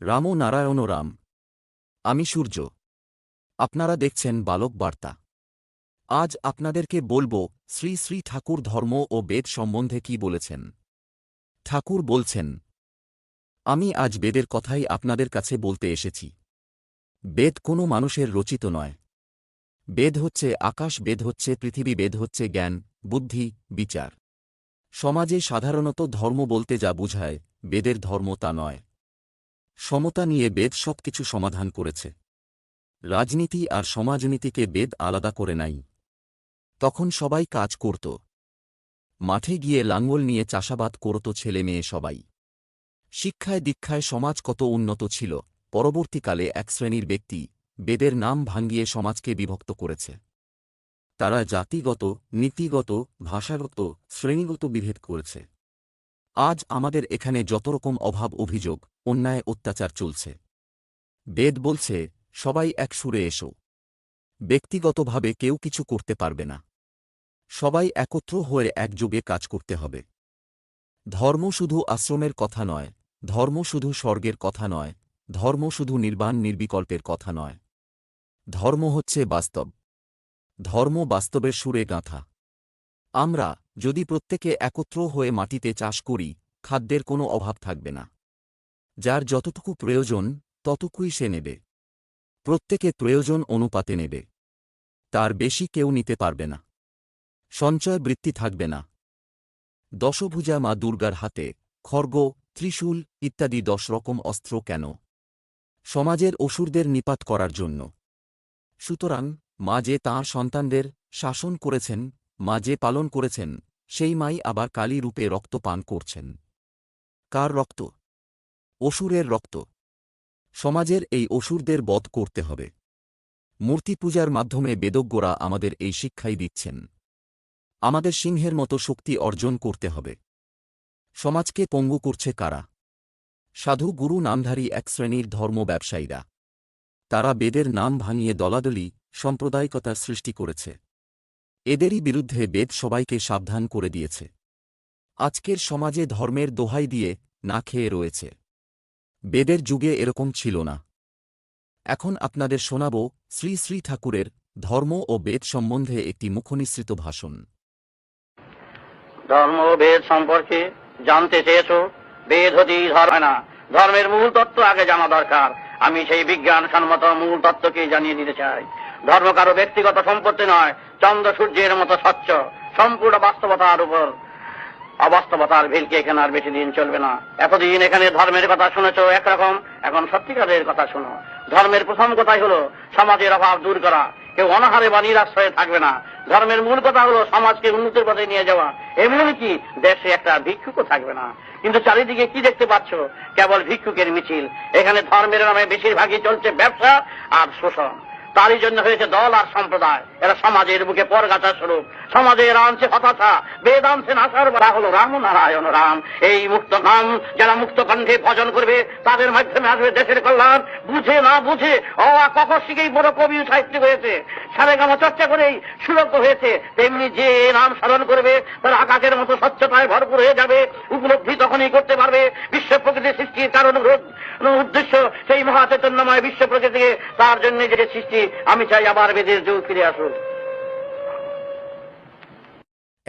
রামো নারায়ণ রাম। আমি সূর্য। আপনারা দেখছেন বালক বার্তা। আজ আপনাদেরকে বলব শ্রী শ্রী ঠাকুর ধর্ম ও বেদ সম্বন্ধে কি বলেছেন। ঠাকুর বলছেন, আমি আজ বেদের কথাই আপনাদের কাছে বলতে এসেছি। বেদ কোনো মানুষের রচিত নয়। বেদ হচ্ছে আকাশ, বেদ হচ্ছে পৃথিবী, বেদ হচ্ছে জ্ঞান, বুদ্ধি, বিচার। সমাজে সাধারণত ধর্ম বলতে যা বুঝায়, বেদের ধর্ম তা নয়। সমতা নিয়ে বেদ সবকিছু সমাধান করেছে। রাজনীতি আর সমাজনীতিকে বেদ আলাদা করে নাই। তখন সবাই কাজ করত। মাঠে গিয়ে লাঙ্গল নিয়ে চাষাবাদ করত ছেলে মেয়ে সবাই। শিক্ষায় দীক্ষায় সমাজ কত উন্নত ছিল, পরবর্তীকালে এক শ্রেণির ব্যক্তি বেদের নাম ভাঙ্গিয়ে সমাজকে বিভক্ত করেছে। তারা জাতিগত, নীতিগত, ভাষাগত, শ্রেণীগত বিভেদ করেছে। আজ আমাদের এখানে যত রকম অভাব অভিযোগ, অন্যায় অত্যাচার চলছে। বেদ বলছে, সবাই এক সুরে এসো। ব্যক্তিগতভাবে কেউ কিছু করতে পারবে না। সবাই একত্র হয়ে একযোগে কাজ করতে হবে। ধর্ম শুধু আশ্রমের কথা নয়, ধর্ম শুধু স্বর্গের কথা নয়, ধর্ম শুধু নির্বাণ নির্বিকল্পের কথা নয়। ধর্ম হচ্ছে বাস্তব। ধর্ম বাস্তবের সুরে গাঁথা। আমরা যদি প্রত্যেকে একত্র হয়ে মাটিতে চাষ করি, খাদ্যের কোনো অভাব থাকবে না। যার যতটুকু প্রয়োজন, ততটুকুই সে নেবে। প্রত্যেকে প্রয়োজন অনুপাতে নেবে। তার বেশি কেউ নিতে পারবে না। সঞ্চয় বৃত্তি থাকবে না। দশভুজা মা দুর্গার হাতে খর্গ ত্রিশূল ইত্যাদি দশ রকম অস্ত্র কেন? সমাজের অসুরদের নিপাত করার জন্য। সুতরাং মা যে তাঁর সন্তানদের শাসন করেছেন, মা যে পালন করেছেন সেই মাই আবার কালী রূপে রক্ত পান করছেন। কার রক্ত? অসুরের রক্ত। সমাজের এই অসুরদের বধ করতে হবে। মূর্তি পূজার মাধ্যমে বেদজ্ঞরা আমাদের এই শিক্ষাই দিচ্ছেন। আমাদের সিংহের মতো শক্তি অর্জন করতে হবে। সমাজকে পঙ্গু করছে কারা? সাধু গুরু নামধারী এক শ্রেণির ধর্ম ব্যবসায়ীরা। তারা বেদের নাম ভাঙিয়ে দলাদলি, সাম্প্রদায়িকতার সৃষ্টি করেছে। এদেরই বিরুদ্ধে বেদ সবাইকে সাবধান করে দিয়েছে। আজকের সমাজে ধর্মের দোহাই দিয়ে না খেয়ে রয়েছে। বেদের যুগে এরকম ছিল না। এখন আপনাদের শোনাব শ্রী শ্রী ঠাকুরের ধর্ম ও বেদ সম্বন্ধে একটি মুখনিসৃত ভাষণ। ধর্ম ও বেদ সম্পর্কে জানতে চেয়েছো? বেদ হতি ধর্ম না। ধর্মের মূল তত্ত্ব আগে জানা দরকার। আমি সেই বিজ্ঞান সম্মত মূল তত্ত্বকে জানিয়ে দিতে চাই। ধর্ম কারও ব্যক্তিগত সম্পত্তি নয়, চন্দ্র সূর্যের মতো স্বচ্ছ, সম্পূর্ণ বাস্তবতার উপর। অবাস্তবতার ভিলকে এখানে আর বেশি দিন চলবে না। এতদিন এখানে ধর্মের কথা শুনেছো একরকম, এখন সত্যিকারের কথা শুনো। ধর্মের প্রথম কথাই হলো, সমাজের অভাব দূর করা। কেউ অনাহারে বা নিরাশ্রয়ে থাকবে না। ধর্মের মূল কথা হলো, সমাজকে উন্নতির পথে নিয়ে যাওয়া। এমনকি দেশে একটা ভিক্ষুকও থাকবে না। কিন্তু চারিদিকে কি দেখতে পাচ্ছ? কেবল ভিক্ষুকের মিছিল। এখানে ধর্মের নামে বেশিরভাগই চলছে ব্যবসা আর শোষণ। তারই জন্য হয়েছে দল আর সম্প্রদায়। এরা সমাজের বুকে পরগাছা স্বরূপ। সমাজে আনছে হতাশা বেদ আনছে নাসার বলা হলো রাম নারায়ণ রাম। এই মুক্ত নাম যারা মুক্ত কণ্ঠে ভজন করবে, তাদের মাধ্যমে আসবে দেশের কল্যাণ। বুঝে না বুঝে ও কখন শিখেই বড় কবি সাহিত্যিক হয়েছে। সারেগামা চর্চা করেই সুলভ হয়েছে। তেমনি যে নাম স্মরণ করবে, তার আকাশের মতো স্বচ্ছতায় ভরপুর হয়ে যাবে। উপলব্ধি তখনই করতে পারবে বিশ্ব প্রকৃতির সৃষ্টির কারণ উদ্দেশ্য সেই মহা চৈতন্যময় বিশ্ব প্রকৃতিকে, তার জন্য যে সৃষ্টি। আমি চাই আবার বেদের যুগ ফিরে আসুক।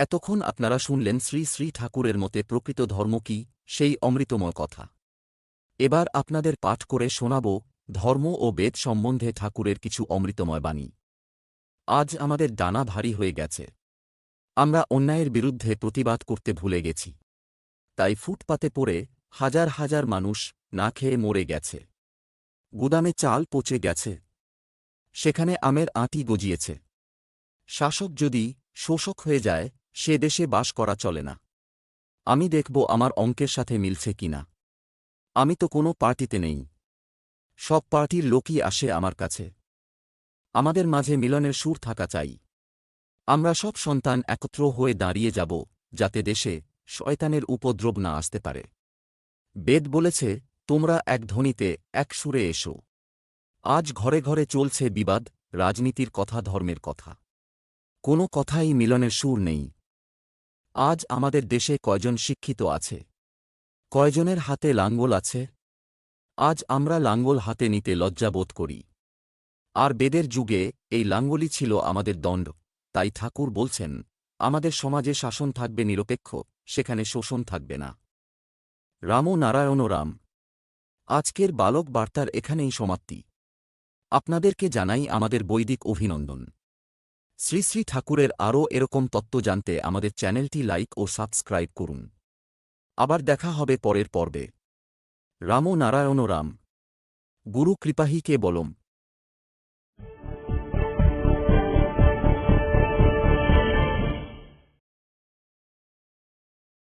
এতক্ষণ আপনারা শুনলেন শ্রী শ্রী ঠাকুরের মতে প্রকৃত ধর্ম কি, সেই অমৃতময় কথা। এবার আপনাদের পাঠ করে শোনাব, ধর্ম ও বেদ সম্বন্ধে ঠাকুরের কিছু অমৃতময় বাণী। আজ আমাদের ডানা ভারী হয়ে গেছে। আমরা অন্যায়ের বিরুদ্ধে প্রতিবাদ করতে ভুলে গেছি। তাই ফুটপাতে পড়ে হাজার হাজার মানুষ না খেয়ে মরে গেছে। গুদামে চাল পচে গেছে। সেখানে আমের আঁটি গজিয়েছে। শাসক যদি শোষক হয়ে যায় সে দেশে বাস করা চলে না। আমি দেখব আমার অঙ্কের সাথে মিলছে কিনা আমি তো কোনো পার্টিতে নেই। সব পার্টির লোকই আসে আমার কাছে। আমাদের মাঝে মিলনের সুর থাকা চাই। আমরা সব সন্তান একত্র হয়ে দাঁড়িয়ে যাব, যাতে দেশে শয়তানের উপদ্রব না আসতে পারে। বেদ বলেছে, তোমরা এক ধ্বনিতে, এক সুরে এসো। আজ ঘরে ঘরে চলছে বিবাদ, রাজনীতির কথা, ধর্মের কথা। কোনো কথাই মিলনের সুর নেই। আজ আমাদের দেশে কয়জন শিক্ষিত আছে? কয়জনের হাতে লাঙ্গল আছে? আজ আমরা লাঙ্গল হাতে নিতে লজ্জা বোধ করি। আর বেদের যুগে এই লাঙ্গলই ছিল আমাদের দণ্ড। তাই ঠাকুর বলছেন, আমাদের সমাজে শাসন থাকবে নিরপেক্ষ, সেখানে শোষণ থাকবে না। রাম নারায়ণ রাম। আজকের বালক বার্তার এখানেই সমাপ্তি। আপনাদেরকে জানাই আমাদের বৈদিক অভিনন্দন। শ্রী শ্রী ঠাকুরের আরও এরকম তত্ত্ব জানতে আমাদের চ্যানেলটি লাইক ও সাবস্ক্রাইব করুন। আবার দেখা হবে পরের পর্বে। রাম নারায়ণ রাম। গুরু কৃপাহীকে বলম।